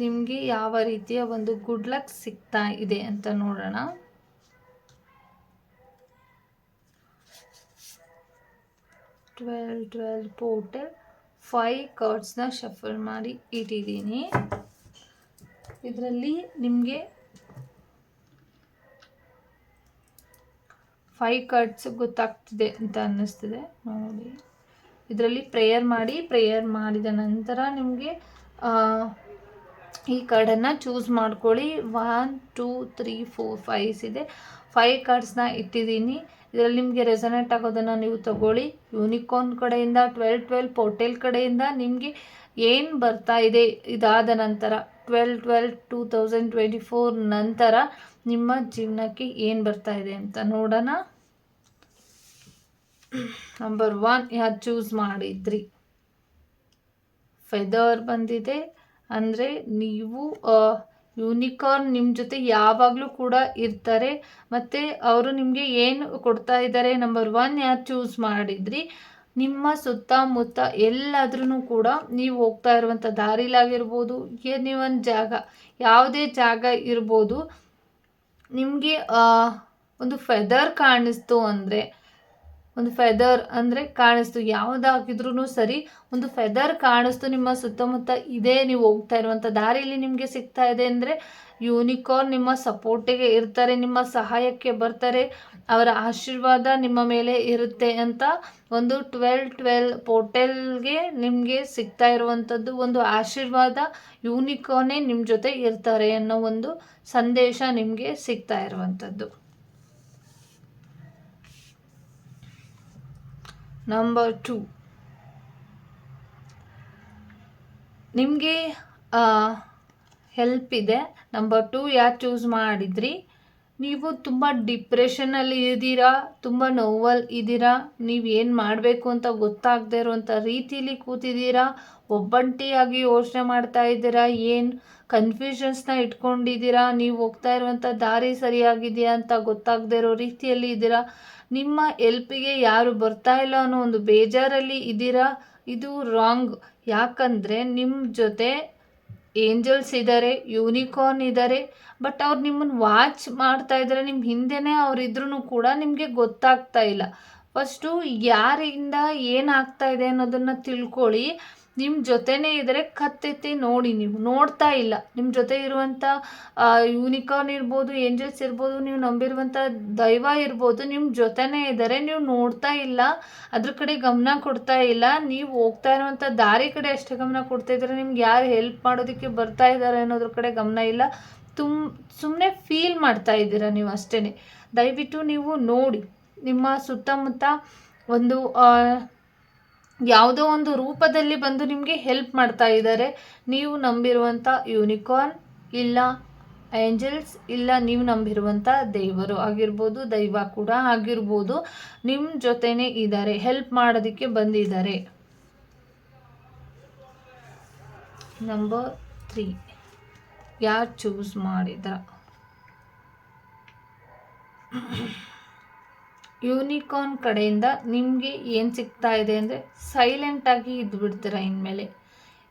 ನಿಮಗೆ ಯಾವ ರೀತಿಯ ಒಂದು ಗುಡ್ ಲಕ್ ಸಿಗ್ತಾ ಇದೆ ಅಂತ ನೋಡೋಣ. ಟ್ವೆಲ್ ಟ್ವೆಲ್ ಪೋರ್ಟಲ್ ಫೈವ್ ಕಾರ್ಡ್ಸ್ನ ಶಫಲ್ ಮಾಡಿ ಇಟ್ಟಿದ್ದೀನಿ. ಇದರಲ್ಲಿ ನಿಮಗೆ ಫೈವ್ ಕಾರ್ಡ್ಸ್ ಗೊತ್ತಾಗ್ತಿದೆ ಅಂತ ಅನ್ನಿಸ್ತಿದೆ. ನೋಡಿ. ಇದರಲ್ಲಿ ಪ್ರೇಯರ್ ಮಾಡಿ ಪ್ರೇಯರ್ ಮಾಡಿದ ನಂತರ ನಿಮಗೆ ಈ ಕಾರ್ಡನ್ನು ಚೂಸ್ ಮಾಡ್ಕೊಳ್ಳಿ. One two three four fives ಇದೆ. ಫೈವ್ ಕಾರ್ಡ್ಸ್ನ ಇಟ್ಟಿದ್ದೀನಿ. ಇದರಲ್ಲಿ ನಿಮಗೆ ರೆಸನೆಟ್ ಆಗೋದನ್ನು ನೀವು ತಗೊಳ್ಳಿ. ಯೂನಿಕಾರ್ನ್ ಕಡೆಯಿಂದ ಟ್ವೆಲ್ ಟ್ವೆಲ್ ಪೋರ್ಟೆಲ್ ಕಡೆಯಿಂದ ನಿಮಗೆ ಏನು ಬರ್ತಾ ಇದೆ ಇದಾದ ನಂತರ twelve twelve two thousand twenty four ನಂತರ ನಿಮ್ಮ ಜೀವನಕ್ಕೆ ಏನು ಬರ್ತಾ ಇದೆ ಅಂತ ನೋಡೋಣ. ನಂಬರ್ ಒನ್ ಯಾರು ಚೂಸ್ ಮಾಡಿದ್ರಿ. ಫೆದರ್ ಬಂದಿದೆ. ಅಂದರೆ ನೀವು ಯೂನಿಕಾರ್ನ್ ನಿಮ್ಮ ಜೊತೆ ಯಾವಾಗಲೂ ಕೂಡ ಇರ್ತಾರೆ. ಮತ್ತು ಅವರು ನಿಮಗೆ ಏನು ಕೊಡ್ತಾ ಇದ್ದಾರೆ? ನಂಬರ್ ಒನ್ ಯಾರು ಚೂಸ್ ಮಾಡಿದ್ರಿ. ನಿಮ್ಮ ಸುತ್ತಮುತ್ತ ಎಲ್ಲಾದ್ರೂ ಕೂಡ ನೀವು ಹೋಗ್ತಾ ಇರುವಂಥ ದಾರಿಲಾಗಿರ್ಬೋದು. ನೀವೊಂದು ಜಾಗ, ಯಾವುದೇ ಜಾಗ ಇರ್ಬೋದು. ನಿಮಗೆ ಒಂದು ಫೆದರ್ ಕಾಣಿಸ್ತು ಅಂದರೆ ಒಂದು ಫೆದರ್ ಅಂದರೆ ಕಾಣಿಸ್ತು. ಯಾವುದಾಗಿದ್ರೂ ಸರಿ, ಒಂದು ಫೆದರ್ ಕಾಣಿಸ್ತು ನಿಮ್ಮ ಸುತ್ತಮುತ್ತ ಇದೆ, ನೀವು ಹೋಗ್ತಾ ಇರುವಂಥ ದಾರಿಯಲ್ಲಿ ನಿಮಗೆ ಸಿಗ್ತಾ ಇದೆ ಅಂದರೆ ಯೂನಿಕಾರ್ನ್ ನಿಮ್ಮ ಸಪೋರ್ಟಿಗೆ ಇರ್ತಾರೆ, ನಿಮ್ಮ ಸಹಾಯಕ್ಕೆ ಬರ್ತಾರೆ, ಅವರ ಆಶೀರ್ವಾದ ನಿಮ್ಮ ಮೇಲೆ ಇರುತ್ತೆ ಅಂತ ಒಂದು ಟ್ವೆಲ್ ಟ್ವೆಲ್ ಪೋರ್ಟೆಲ್ಗೆ ನಿಮಗೆ ಸಿಗ್ತಾ ಇರುವಂಥದ್ದು ಒಂದು ಆಶೀರ್ವಾದ ಯೂನಿಕಾರ್ನೇ ನಿಮ್ಮ ಜೊತೆ ಇರ್ತಾರೆ ಅನ್ನೋ ಒಂದು ಸಂದೇಶ ನಿಮಗೆ ಸಿಗ್ತಾ ಇರುವಂಥದ್ದು ನಂಬರ್ ಟು ನಿಮಗೆ ಹೆಲ್ಪ್ ಇದೆ. ನಂಬರ್ ಟು ಯಾರು ಚೂಸ್ ಮಾಡಿದ್ರಿ? ನೀವು ತುಂಬ ಡಿಪ್ರೆಷನಲ್ಲಿ ಇದ್ದೀರಾ, ತುಂಬ ನೋವಲ್ಲಿ ಇದ್ದೀರಾ, ನೀವು ಏನು ಮಾಡಬೇಕು ಅಂತ ಗೊತ್ತಾಗದೇ ಇರುವಂಥ ರೀತಿಯಲ್ಲಿ ಕೂತಿದ್ದೀರಾ ಒಬ್ಬಂಟಿಯಾಗಿ ಯೋಚನೆ ಮಾಡ್ತಾ ಇದ್ದೀರಾ? ಏನು ಕನ್ಫ್ಯೂಷನ್ಸ್ನ ಇಟ್ಕೊಂಡಿದ್ದೀರಾ? ನೀವು ಹೋಗ್ತಾ ಇರುವಂಥ ದಾರಿ ಸರಿಯಾಗಿದೆಯಾ ಅಂತ ಗೊತ್ತಾಗದೇ ಇರೋ ರೀತಿಯಲ್ಲಿ ಇದ್ದೀರಾ? ನಿಮ್ಮ ಎಲ್ಪಿಗೆ ಯಾರು ಬರ್ತಾ ಇಲ್ಲ ಅನ್ನೋ ಒಂದು ಬೇಜಾರಲ್ಲಿ ಇದ್ದೀರಾ? ಇದು ರಾಂಗ್ ಯಾಕಂದರೆ ನಿಮ್ಮ ಜೊತೆ ಏಂಜಲ್ಸ್ ಇದ್ದಾರೆ ಯೂನಿಕಾರ್ನ್ ಇದ್ದಾರೆ ಬಟ್ ಅವ್ರು ನಿಮ್ಮನ್ನು ವಾಚ್ ಮಾಡ್ತಾ ಇದ್ದಾರೆ ನಿಮ್ಮ ಹಿಂದೆನೇ ಅವರಿದ್ರೂ ಕೂಡ ನಿಮಗೆ ಗೊತ್ತಾಗ್ತಾ ಇಲ್ಲ. ಫಸ್ಟು ಯಾರಿಂದ ಏನಾಗ್ತಾ ಇದೆ ಅನ್ನೋದನ್ನು ತಿಳ್ಕೊಳ್ಳಿ. ನಿಮ್ಮ ಜೊತೆನೇ ಇದ್ದರೆ ಕತ್ತೆತ್ತಿ ನೋಡಿ ನೀವು, ನೋಡ್ತಾ ಇಲ್ಲ. ನಿಮ್ಮ ಜೊತೆ ಇರುವಂಥ ಯೂನಿಕಾರ್ನ್ ಇರ್ಬೋದು ಏಂಜಲ್ಸ್ ಇರ್ಬೋದು, ನೀವು ನಂಬಿರುವಂಥ ದೈವ ಇರ್ಬೋದು ನಿಮ್ಮ ಜೊತೆನೇ ಇದ್ದಾರೆ ನೀವು ನೋಡ್ತಾ ಇಲ್ಲ, ಅದ್ರ ಕಡೆ ಗಮನ ಕೊಡ್ತಾ ಇಲ್ಲ, ನೀವು ಹೋಗ್ತಾ ಇರುವಂಥ ದಾರಿ ಕಡೆ ಅಷ್ಟೇ ಗಮನ ಕೊಡ್ತಾ ಇದ್ದಾರೆ ನಿಮ್ಗೆ ಯಾರು ಹೆಲ್ಪ್ ಮಾಡೋದಕ್ಕೆ ಬರ್ತಾ ಇದ್ದಾರೆ ಅನ್ನೋದ್ರ ಕಡೆ ಗಮನ ಇಲ್ಲ. ತುಂಬ ಸುಮ್ಮನೆ ಫೀಲ್ ಮಾಡ್ತಾ ಇದ್ದೀರಾ ನೀವು ಅಷ್ಟೇ ದಯವಿಟ್ಟು ನೀವು ನೋಡಿ, ನಿಮ್ಮ ಸುತ್ತಮುತ್ತ ಒಂದು ಯಾವುದೋ ಒಂದು ರೂಪದಲ್ಲಿ ಬಂದು ನಿಮಗೆ ಹೆಲ್ಪ್ ಮಾಡ್ತಾ ಇದ್ದಾರೆ ನೀವು ನಂಬಿರುವಂಥ ಯೂನಿಕಾರ್ನ್ ಇಲ್ಲ ಏಂಜಲ್ಸ್ ಇಲ್ಲ ನೀವು ನಂಬಿರುವಂಥ ದೇವರು ಆಗಿರ್ಬೋದು, ದೈವ ಕೂಡ ಆಗಿರ್ಬೋದು ನಿಮ್ಮ ಜೊತೆನೇ ಇದ್ದಾರೆ ಹೆಲ್ಪ್ ಮಾಡೋದಕ್ಕೆ ಬಂದಿದ್ದಾರೆ ನಂಬರ್ ತ್ರೀ ಯಾರು ಚೂಸ್ ಮಾಡಿದ್ರ? ಯೂನಿಕಾರ್ನ್ ಕಡೆಯಿಂದ ನಿಮಗೆ ಏನು ಸಿಗ್ತಾ ಇದೆ ಅಂದರೆ ಸೈಲೆಂಟಾಗಿ ಇದ್ದು ಬಿಡ್ತೀರ ಇನ್ಮೇಲೆ.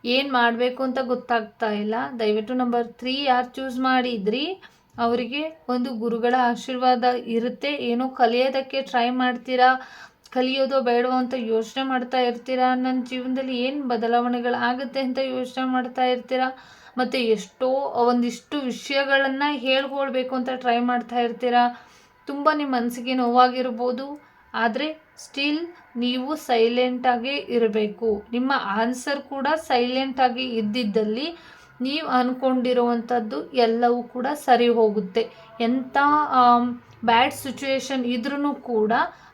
ಏನು ಮಾಡಬೇಕು ಅಂತ ಗೊತ್ತಾಗ್ತಾ ಇಲ್ಲ. ದಯವಿಟ್ಟು ನಂಬರ್ ತ್ರೀ ಯಾರು ಚೂಸ್ ಮಾಡಿದ್ರಿ, ಅವರಿಗೆ ಒಂದು ಗುರುಗಳ ಆಶೀರ್ವಾದ ಇರುತ್ತೆ. ಏನೋ ಕಲಿಯೋದಕ್ಕೆ ಟ್ರೈ ಮಾಡ್ತೀರಾ, ಕಲಿಯೋದೋ ಬೇಡವೋ ಅಂತ ಯೋಚನೆ ಮಾಡ್ತಾ ಇರ್ತೀರಾ ನನ್ನ ಜೀವನದಲ್ಲಿ ಏನು ಬದಲಾವಣೆಗಳಾಗುತ್ತೆ ಅಂತ ಯೋಚನೆ ಮಾಡ್ತಾ ಇರ್ತೀರಾ, ಮತ್ತು ಎಷ್ಟೋ ಒಂದಿಷ್ಟು ವಿಷಯಗಳನ್ನು ಹೇಳ್ಕೊಳ್ಬೇಕು ಅಂತ ಟ್ರೈ ಮಾಡ್ತಾ ಇರ್ತೀರಾ ತುಂಬ ನಿಮ್ಮ ಮನಸ್ಸಿಗೆ ನೋವಾಗಿರ್ಬೋದು. ಆದರೆ ಸ್ಟಿಲ್ ನೀವು ಸೈಲೆಂಟಾಗೇ ಇರಬೇಕು. ನಿಮ್ಮ ಆನ್ಸರ್ ಕೂಡ ಸೈಲೆಂಟಾಗಿ ಇದ್ದಿದ್ದಲ್ಲಿ ನೀವು ಅಂದ್ಕೊಂಡಿರುವಂಥದ್ದು ಎಲ್ಲವೂ ಕೂಡ ಸರಿ ಹೋಗುತ್ತೆ. ಎಂಥ ಬ್ಯಾಡ್ ಸಿಚುವೇಶನ್ ಇದ್ರೂ ಕೂಡ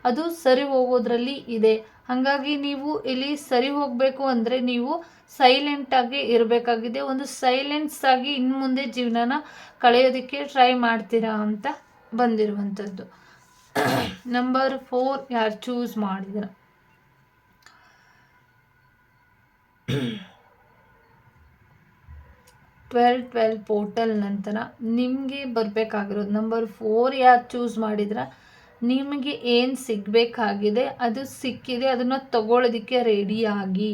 ಅದು ಸರಿ ಹೋಗೋದ್ರಲ್ಲಿ ಇದೆ. ಹಾಗಾಗಿ ನೀವು ಇಲ್ಲಿ ಸರಿ ಹೋಗಬೇಕು ಅಂದರೆ ನೀವು ಸೈಲೆಂಟಾಗಿ ಇರಬೇಕಾಗಿದೆ. ಒಂದು ಸೈಲೆನ್ಸ್ ಆಗಿ ಇನ್ನು ಮುಂದೆ ಜೀವನನ ಕಳೆಯೋದಕ್ಕೆ ಟ್ರೈ ಮಾಡ್ತೀರಾ ಅಂತ ಬಂದಿರುವಂಥದ್ದು. ನಂಬರ್ ಫೋರ್ ಯಾರು ಚೂಸ್ ಮಾಡಿದ್ರ? ಟ್ವೆಲ್ ಟ್ವೆಲ್ ಪೋರ್ಟಲ್ ನಂತರ ನಿಮಗೆ ಬರಬೇಕಾಗಿರೋದು. ನಂಬರ್ ಫೋರ್ ಯಾರು ಚೂಸ್ ಮಾಡಿದ್ರ? ನಿಮಗೆ ಏನು ಸಿಗಬೇಕಾಗಿದೆ? ಅದು ಸಿಕ್ಕಿದೆ, ಅದನ್ನು ತಗೊಳ್ಳೋದಕ್ಕೆ ರೆಡಿಯಾಗಿ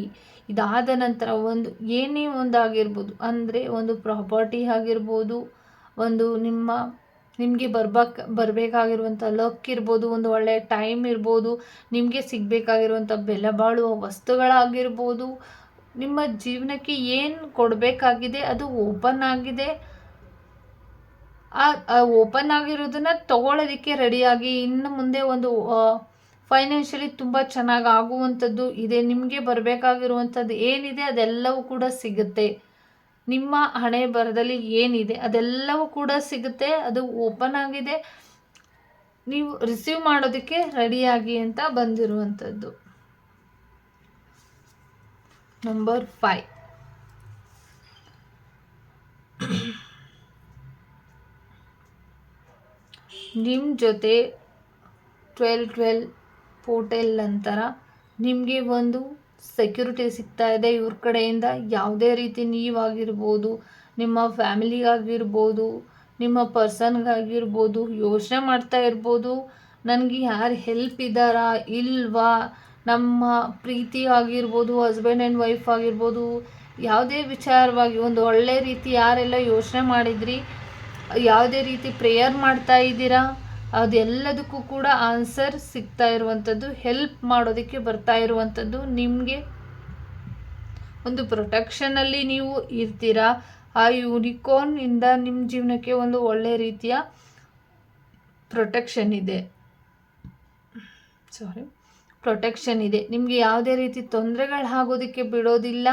ಇದಾದ ನಂತರ ಒಂದು, ಏನೇ ಒಂದಾಗಿರ್ಬೋದು. ಅಂದರೆ ಒಂದು ಪ್ರಾಪರ್ಟಿ ಆಗಿರ್ಬೋದು, ಒಂದು ನಿಮ್ಮ ನಿಮಗೆ ಬರ್ಬೇಕು ಬರಬೇಕಾಗಿರುವಂಥ ಲಕ್ ಇರ್ಬೋದು, ಒಂದು ಒಳ್ಳೆಯ ಟೈಮ್ ಇರ್ಬೋದು, ನಿಮಗೆ ಸಿಗಬೇಕಾಗಿರುವಂಥ ಬೆಲೆ ಬಾಳುವ ವಸ್ತುಗಳಾಗಿರ್ಬೋದು, ನಿಮ್ಮ ಜೀವನಕ್ಕೆ ಏನು ಕೊಡಬೇಕಾಗಿದೆ ಅದು ಓಪನ್ ಆಗಿದೆ. ಆ ಓಪನ್ ಆಗಿರೋದನ್ನ ತಗೊಳ್ಳೋದಕ್ಕೆ ರೆಡಿಯಾಗಿ ಇನ್ನು ಮುಂದೆ ಒಂದು ಫೈನಾನ್ಷಿಯಲಿ ತುಂಬ ಚೆನ್ನಾಗಿ ಆಗುವಂಥದ್ದು ಇದೆ, ನಿಮಗೆ ಬರಬೇಕಾಗಿರುವಂಥದ್ದು ಏನಿದೆ ಅದೆಲ್ಲವೂ ಕೂಡ ಸಿಗುತ್ತೆ. ನಿಮ್ಮ ಹಣೆ ಬರದಲ್ಲಿ ಏನಿದೆ ಅದೆಲ್ಲವೂ ಕೂಡ ಸಿಗುತ್ತೆ, ಅದು ಓಪನ್ ಆಗಿದೆ. ನೀವು ರಿಸೀವ್ ಮಾಡೋದಕ್ಕೆ ರೆಡಿಯಾಗಿ ಅಂತ ಬಂದಿರುವಂಥದ್ದು. Number five. ನಿಮ್ಮ ಜೊತೆ ಟ್ವೆಲ್ ಟ್ವೆಲ್ ಪೋರ್ಟೆಲ್ ನಂತರ ನಿಮಗೆ ಒಂದು ಸೆಕ್ಯೂರಿಟಿ ಸಿಗ್ತಾ ಇದೆ ಇವ್ರ ಕಡೆಯಿಂದ. ಯಾವುದೇ ರೀತಿ ನೀವಾಗಿರ್ಬೋದು, ನಿಮ್ಮ ಫ್ಯಾಮಿಲಿಗಾಗಿರ್ಬೋದು, ನಿಮ್ಮ ಪರ್ಸನ್ಗಾಗಿರ್ಬೋದು, ಯೋಚನೆ ಮಾಡ್ತಾ ಇರ್ಬೋದು, ನನಗೆ ಯಾರು ಹೆಲ್ಪ್ ಇದ್ದಾರಾ ಇಲ್ವಾ, ನಮ್ಮ ಪ್ರೀತಿ ಆಗಿರ್ಬೋದು ಹಸ್ಬೆಂಡ್ ಆ್ಯಂಡ್ ವೈಫ್ ಆಗಿರ್ಬೋದು, ಯಾವುದೇ ವಿಚಾರವಾಗಿ ಒಂದು ಒಳ್ಳೆ ರೀತಿ ಯಾರೆಲ್ಲ ಯೋಚನೆ ಮಾಡಿದ್ರಿ, ಯಾವುದೇ ರೀತಿ ಪ್ರೇಯರ್ ಮಾಡ್ತಾ ಇದ್ದೀರಾ ಅದೆಲ್ಲದಕ್ಕೂ ಕೂಡ ಆನ್ಸರ್ ಸಿಗ್ತಾ ಇರುವಂಥದ್ದು, ಹೆಲ್ಪ್ ಮಾಡೋದಕ್ಕೆ ಬರ್ತಾ ಇರುವಂಥದ್ದು ನಿಮಗೆ. ಒಂದು ಪ್ರೊಟೆಕ್ಷನಲ್ಲಿ ನೀವು ಇರ್ತೀರಾ? ಆ ಯೂನಿಕಾರ್ನಿಂದ ನಿಮ್ಮ ಜೀವನಕ್ಕೆ ಒಂದು ಒಳ್ಳೆ ರೀತಿಯ ಪ್ರೊಟೆಕ್ಷನ್ ಇದೆ. ಸಾರಿ ಪ್ರೊಟೆಕ್ಷನ್ ಇದೆ. ನಿಮಗೆ ಯಾವುದೇ ರೀತಿ ತೊಂದರೆಗಳು ಆಗೋದಕ್ಕೆ ಬಿಡೋದಿಲ್ಲ.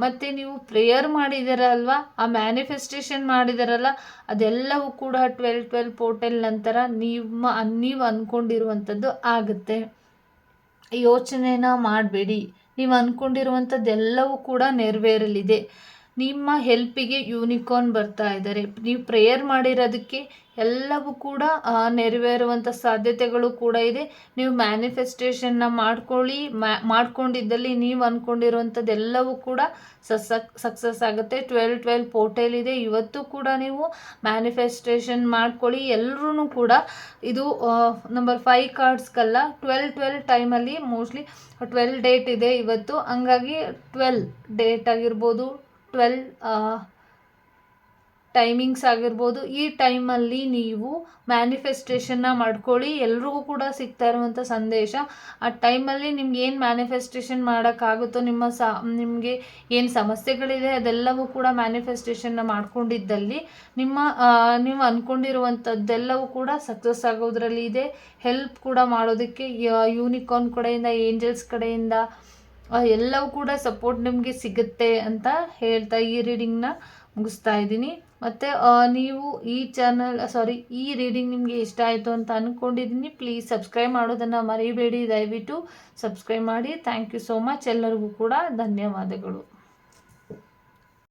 ಮತ್ತು ನೀವು ಪ್ರೇಯರ್ ಮಾಡಿದಾರಲ್ವ? ಆ ಮ್ಯಾನಿಫೆಸ್ಟೇಷನ್ ಮಾಡಿದಾರಲ್ಲ? ಅದೆಲ್ಲವೂ ಕೂಡ ಟ್ವೆಲ್ ಟ್ವೆಲ್ ಪೋರ್ಟಲ್ ನಂತರ ನಿಮ್ಮ, ನೀವು ಅಂದ್ಕೊಂಡಿರುವಂಥದ್ದು ಆಗುತ್ತೆ. ಯೋಚನೆನ ಮಾಡಬೇಡಿ. ನೀವು ಅಂದ್ಕೊಂಡಿರುವಂಥದ್ದೆಲ್ಲವೂ ಕೂಡ ನೆರವೇರಲಿದೆ. ನಿಮ್ಮ ಹೆಲ್ಪಿಗೆ ಯೂನಿಕಾರ್ನ್ ಬರ್ತಾ ಇದ್ದಾರೆ. ನೀವು ಪ್ರೇಯರ್ ಮಾಡಿರೋದಕ್ಕೆ ಎಲ್ಲವೂ ಕೂಡ ನೆರವೇರುವಂಥ ಸಾಧ್ಯತೆಗಳು ಕೂಡ ಇದೆ. ನೀವು ಮ್ಯಾನಿಫೆಸ್ಟೇಷನ್ನ ಮಾಡ್ಕೊಳ್ಳಿ ಮ್ಯಾ ಮಾಡ್ಕೊಂಡಿದ್ದಲ್ಲಿ ನೀವು ಅಂದ್ಕೊಂಡಿರುವಂಥದ್ದೆಲ್ಲವೂ ಕೂಡ ಸಸಕ್ ಸಕ್ಸಸ್ ಆಗುತ್ತೆ. ಟ್ವೆಲ್ ಟ್ವೆಲ್ ಪೋರ್ಟಲ್ ಇದೆ. ಇವತ್ತು ಕೂಡ ನೀವು ಮ್ಯಾನಿಫೆಸ್ಟೇಷನ್ ಮಾಡ್ಕೊಳ್ಳಿ. ಎಲ್ಲರೂ ಕೂಡ ಇದು ನಂಬರ್ ಫೈವ್ ಕಾರ್ಡ್ಸ್ಗಲ್ಲ ಟ್ವೆಲ್ ಟ್ವೆಲ್ ಟೈಮಲ್ಲಿ ಮೋಸ್ಟ್ಲಿ ಟ್ವೆಲ್ ಡೇಟ್ ಇದೆ ಇವತ್ತು. ಹಂಗಾಗಿ ಟ್ವೆಲ್ ಡೇಟ್ ಆಗಿರ್ಬೋದು ಟ್ವೆಲ್ ಟೈಮಿಂಗ್ಸ್ ಆಗಿರ್ಬೋದು. ಈ ಟೈಮಲ್ಲಿ ನೀವು ಮ್ಯಾನಿಫೆಸ್ಟೇಷನ್ನ ಮಾಡ್ಕೊಳ್ಳಿ. ಎಲ್ರಿಗೂ ಕೂಡ ಸಿಗ್ತಾ ಇರುವಂಥ ಸಂದೇಶ. ಆ ಟೈಮಲ್ಲಿ ನಿಮ್ಗೆ ಏನು ಮ್ಯಾನಿಫೆಸ್ಟೇಷನ್ ಮಾಡೋಕ್ಕಾಗುತ್ತೋ, ನಿಮ್ಮ ಸ, ನಿಮಗೆ ಏನು ಸಮಸ್ಯೆಗಳಿದೆ, ಅದೆಲ್ಲವೂ ಕೂಡ ಮ್ಯಾನಿಫೆಸ್ಟೇಷನ್ನ ಮಾಡ್ಕೊಂಡಿದ್ದಲ್ಲಿ ನಿಮ್ಮ ನೀವು ಅಂದ್ಕೊಂಡಿರುವಂಥದ್ದೆಲ್ಲವೂ ಕೂಡ ಸಕ್ಸಸ್ ಆಗೋದ್ರಲ್ಲಿ ಇದೆ. ಹೆಲ್ಪ್ ಕೂಡ ಮಾಡೋದಕ್ಕೆ ಯೂನಿಕಾರ್ನ್ ಕಡೆಯಿಂದ ಏಂಜಲ್ಸ್ ಕಡೆಯಿಂದ ಎಲ್ಲವೂ ಕೂಡ ಸಪೋರ್ಟ್ ನಿಮಗೆ ಸಿಗುತ್ತೆ ಅಂತ ಹೇಳ್ತಾ ಈ ರೀಡಿಂಗ್ನ ಮುಗಿಸ್ತಾ ಇದ್ದೀನಿ. ಮತ್ತು ನೀವು ಈ ಚಾನಲ್ ಸಾರಿ ಈ ರೀಡಿಂಗ್ ನಿಮಗೆ ಇಷ್ಟ ಆಯಿತು ಅಂತ ಅಂದ್ಕೊಂಡಿದ್ದೀನಿ ಪ್ಲೀಸ್ ಸಬ್ಸ್ಕ್ರೈಬ್ ಮಾಡೋದನ್ನು ಮರಿಬೇಡಿ. ದಯವಿಟ್ಟು ಸಬ್ಸ್ಕ್ರೈಬ್ ಮಾಡಿ. ಥ್ಯಾಂಕ್ ಯು ಸೋ ಮಚ್ ಎಲ್ಲರಿಗೂ ಕೂಡ ಧನ್ಯವಾದಗಳು.